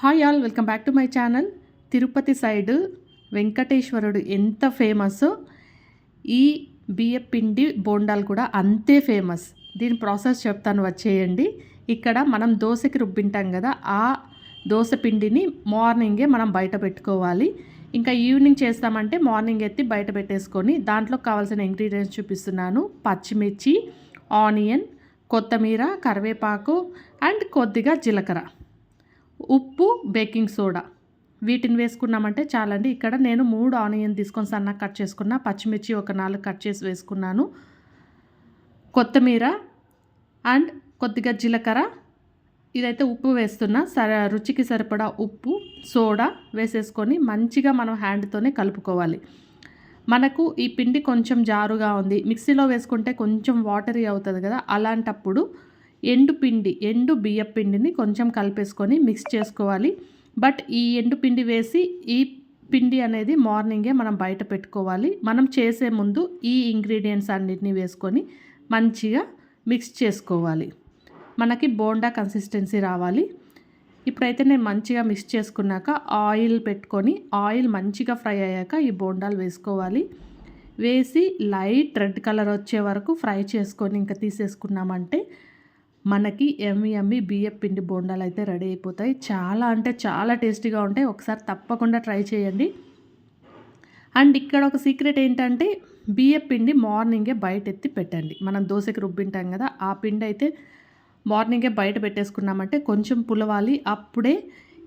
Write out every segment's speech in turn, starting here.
Hi all welcome back to my channel. Tirupati side వెంకటేశ్వరుడు ఎంత famous? ఈ బియ్య పిండి బోండాలు కూడా అంతే ఫేమస్. దీని ప్రాసెస్ చెప్తాను వచ్చేయండి ఇక్కడ మనం దోశకి రుబ్బింటాం కదా ఆ దోశ పిండిని మార్నింగే మనం బయట పెట్టుకోవాలి. ఇంకా ఈవినింగ్ చేస్తామంటే మార్నింగ్ ఎత్తి బయట పెట్టేసుకొని దాంట్లో కావాల్సిన ఇంగ్రీడియంట్స్ చూపిస్తున్నాను. పచ్చిమిర్చి ఆనియన్ కొత్తిమీర కరివేపాకు అండ్ కొద్దిగా జీలకర్ర. ఉప్పు బేకింగ్ సోడా. వీటిని వేసుకున్నామంటే చాలండి. ఇక్కడ నేను మూడు ఆనియన్ తీసుకొని సన్న కట్ చేసుకున్న పచ్చిమిర్చి ఒక నాలుగు కట్ చేసి వేసుకున్నాను. కొత్తిమీర అండ్ కొద్దిగా జీలకర్ర. ఇదైతే ఉప్పు వేస్తున్నా. సర రుచికి సరిపడా ఉప్పు సోడా వేసేసుకొని మంచిగా మనం హ్యాండ్తోనే కలుపుకోవాలి. మనకు ఈ పిండి కొంచెం జారుగా ఉంది. మిక్సీలో వేసుకుంటే కొంచెం వాటరీ అవుతుంది కదా. అలాంటప్పుడు ఎండు పిండి ఎండు బియ్య పిండిని కొంచెం కలిపేసుకొని మిక్స్ చేసుకోవాలి. బట్ ఈ ఎండు పిండి వేసి ఈ పిండి అనేది మార్నింగే మనం బయట పెట్టుకోవాలి. మనం చేసే ముందు ఈ ఇంగ్రీడియంట్స్ అన్నిటిని వేసుకొని మంచిగా మిక్స్ చేసుకోవాలి. మనకి బోండా కన్సిస్టెన్సీ రావాలి. ఇప్పుడైతే నేను మంచిగా మిక్స్ చేసుకున్నాక ఆయిల్ పెట్టుకొని ఆయిల్ మంచిగా ఫ్రై అయ్యాక ఈ బోండాలు వేసుకోవాలి. వేసి లైట్ రెడ్ కలర్ వచ్చే వరకు ఫ్రై చేసుకొని ఇంకా తీసేసుకున్నామంటే మనకి ఎమ్మి ఎమ్మి పిండి బోండాలు అయితే రెడీ అయిపోతాయి. చాలా అంటే చాలా టేస్టీగా ఉంటాయి. ఒకసారి తప్పకుండా ట్రై చేయండి. అండ్ ఇక్కడ ఒక సీక్రెట్ ఏంటంటే బియ్యం పిండి మార్నింగే బయట ఎత్తి పెట్టండి. మనం దోశకి రుబ్బింటాం కదా ఆ పిండి అయితే మార్నింగే బయట పెట్టేసుకున్నామంటే కొంచెం పులవాలి. అప్పుడే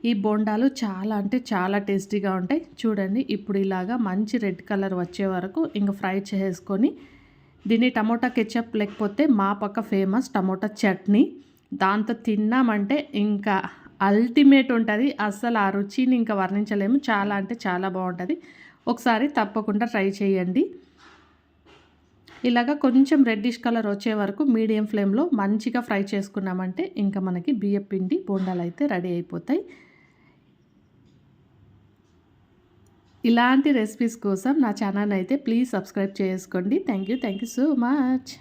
ఈ బోండాలు చాలా అంటే చాలా టేస్టీగా ఉంటాయి. చూడండి ఇప్పుడు ఇలాగా మంచి రెడ్ కలర్ వచ్చే వరకు ఇంకా ఫ్రై చేసుకొని దీన్ని టమోటా కెచప్ లేకపోతే మా పక్క ఫేమస్ టమోటా చట్నీ. దాంతో తిన్నామంటే ఇంకా అల్టిమేట్ ఉంటుంది. అస్సలు ఆ రుచిని ఇంకా వర్ణించలేము. చాలా అంటే చాలా బాగుంటుంది. ఒకసారి తప్పకుండా ట్రై చేయండి. ఇలాగ కొంచెం రెడ్డిష్ కలర్ వచ్చే వరకు మీడియం ఫ్లేమ్లో మంచిగా ఫ్రై చేసుకున్నామంటే ఇంకా మనకి బియ్య పిండి బోండాలు అయితే రెడీ అయిపోతాయి. ఇలాంటి రెసిపీస్ కోసం నా ఛానల్ అయితే ప్లీజ్ సబ్స్క్రైబ్ చేసుకోండి. Thank you thank you so much